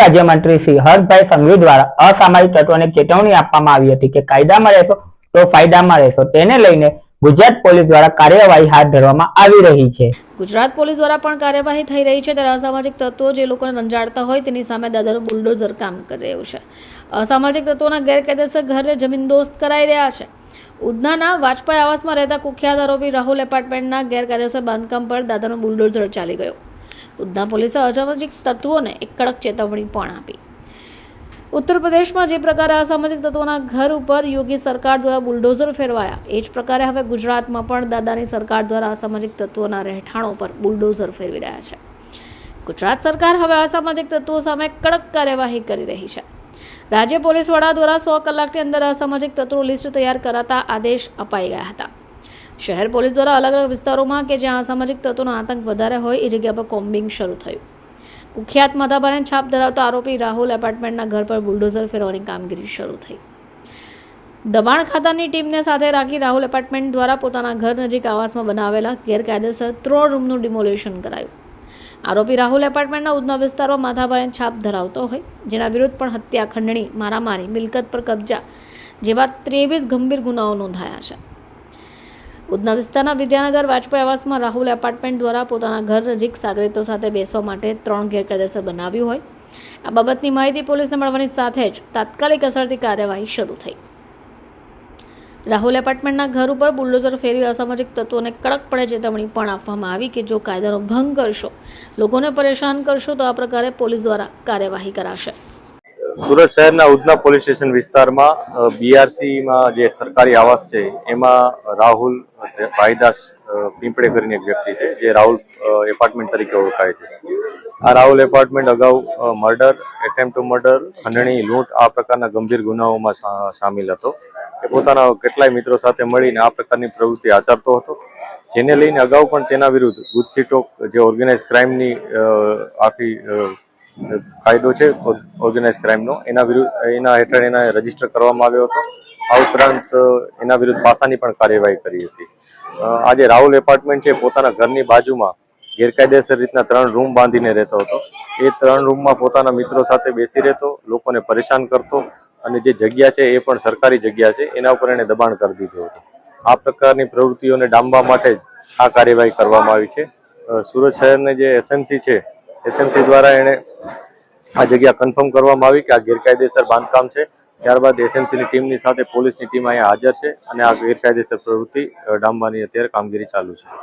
રાજ્યમંત્રી શ્રી હર્ષભાઈ સંઘવી દ્વારા અસામાજિક તત્વોને ચેતવણી આપવામાં આવી હતી કે કાયદામાં રહેશો તો ફાયદામાં રહેશો. તેને લઈને ગુજરાત પોલીસ દ્વારા કાર્યવાહી હાથ ધરવામાં આવી રહી છે. ગુજરાત પોલીસ દ્વારા પણ કાર્યવાહી થઈ રહી છે ત્યારે અસામાજિક તત્વો જે લોકોને રંજાડતા હોય તેની સામે દાદાનું બુલડોઝર કામ કરી રહ્યું છે. અસામાજિક તત્વોના ગેરકાયદેસર ઘરને જમીનદોસ્ત કરાઈ રહ્યા છે. ઉધનાના વાજપાઈ આવાસમાં રહેતા કુખ્યાત આરોપી રાહુલ એપાર્ટમેન્ટના ગેરકાયદેસર બાંધકામ પર દાદાનું બુલડોઝર ચાલી ગયો. ઉધના પોલીસે અસામાજિક તત્વોને એક કડક ચેતવણી પણ આપી. ઉત્તર પ્રદેશમાં જે પ્રકારે અસામાજિક તત્વોના ઘર ઉપર યોગી સરકાર દ્વારા બુલડોઝર ફેરવાયા, એ જ પ્રકારે હવે ગુજરાતમાં પણ દાદાની સરકાર દ્વારા અસામાજિક તત્વોના રહેઠાણો પર બુલડોઝર ફેરવી રહ્યા છે. ગુજરાત સરકાર હવે અસામાજિક તત્વો સામે કડક કાર્યવાહી કરી રહી છે. રાજ્ય પોલીસ વડા દ્વારા સો કલાકની અંદર અસામાજિક તત્વો લિસ્ટ તૈયાર કરાતા આદેશ અપાઈ ગયા હતા. શહેર પોલીસ દ્વારા અલગ અલગ વિસ્તારોમાં કે જ્યાં અસામાજિક તત્વોનો આતંક વધારે હોય, એ જગ્યા પર કોમ્બિંગ શરૂ થયું. કુખ્યાત માથાભારે છાપ ધરાવતા આરોપી રાહુલ એપાર્ટમેન્ટના ઘર પર બુલડોઝર ફેરવાની કામગીરી શરૂ થઈ. દબાણ ખાતાની ટીમને સાથે રાખી રાહુલ એપાર્ટમેન્ટ દ્વારા પોતાના ઘર નજીક આવાસમાં બનાવેલા ગેરકાયદેસર ત્રણ રૂમનું ડિમોલેશન કરાયું. આરોપી રાહુલ એપાર્ટમેન્ટના ઉધના વિસ્તારમાં માથાભારે છાપ ધરાવતો હોય, જેના વિરુદ્ધ પણ હત્યા ખંડણી, મારામારી, મિલકત પર કબજા જેવા ત્રેવીસ ગંભીર ગુનાઓ નોંધાયા છે. ઉધના વિસ્તારના વિદ્યાનગર વાજપેયી આવાસમાં રાહુલ એપાર્ટમેન્ટ દ્વારા પોતાના ઘર નજીક સાગરીતો સાથે બેસવા માટે ત્રણ ગેરકાયદેસર બનાવ્યું હોય. આ બાબતની માહિતી પોલીસને મળવાની સાથે જ તાત્કાલિક અસરથી કાર્યવાહી શરૂ થઈ. રાહુલ એપાર્ટમેન્ટના ઘર ઉપર બુલડોઝર ફેરવી અસામાજિક તત્વોને કડકપણે ચેતવણી પણ આપવામાં આવી કે જો કાયદાનો ભંગ કરશો, લોકોને પરેશાન કરશો, તો આ પ્રકારે પોલીસ દ્વારા કાર્યવાહી કરાશે. સુરત શહેરના ઉધના પોલીસ સ્ટેશન વિસ્તારમાં બીઆરસીમાં જે સરકારી આવાસ છે, એમાં રાહુલ ભાઈદાસ પીંપડે કરીને એક વ્યક્તિ છે, જે રાહુલ એપાર્ટમેન્ટ તરીકે ઓળખાય છે. આ રાહુલ એપાર્ટમેન્ટ અગાઉ મર્ડર એટેમ્પ ટુ મર્ડર ખંડણી, લૂંટ આ પ્રકારના ગંભીર ગુનાઓમાં સામેલ હતો. એ પોતાના કેટલાય મિત્રો સાથે મળીને આ પ્રકારની પ્રવૃત્તિ આચરતો હતો. જેને લઈને અગાઉ પણ તેના વિરુદ્ધ ગુજસીટોક જે ઓર્ગેનાઇઝ ક્રાઇમની આખી કાયદો છે ઓર્ગેનાઇઝ ક્રાઇમનો. એના વિરુદ્ધ એના હેઠળ એના રજિસ્ટર કરવામાં આવ્યો હતો. આ ઉપરાંત એના વિરુદ્ધ પાસાની પણ કાર્યવાહી કરી હતી. આજે રાહુલ એપાર્ટમેન્ટ છે પોતાના ઘરની બાજુમાં ગેરકાયદેસર રીતના ત્રણ રૂમ બાંધીને રહેતો હતો. એ ત્રણ રૂમમાં પોતાના મિત્રો સાથે બેસી રહેતો, લોકોને પરેશાન કરતો અને જે જગ્યા છે એ પણ સરકારી જગ્યા છે, એના ઉપર એને દબાણ કરી દીધું હતું. આ પ્રકારની પ્રવૃત્તિઓને ડામવા માટે જ આ કાર્યવાહી કરવામાં આવી છે. સુરત શહેરને જે એસએમસી છે, એસએમસી દ્વારા એને આ જગ્યા કન્ફર્મ કરવામાં આવી કે આ ગેરકાયદેસર બાંધકામ છે. ત્યારબાદ એસએમસીની ટીમની સાથે પોલીસની ટીમ અહીંયા હાજર છે અને આ ગેરકાયદેસર પ્રવૃત્તિ ડામવાની અત્યારે કામગીરી ચાલુ છે.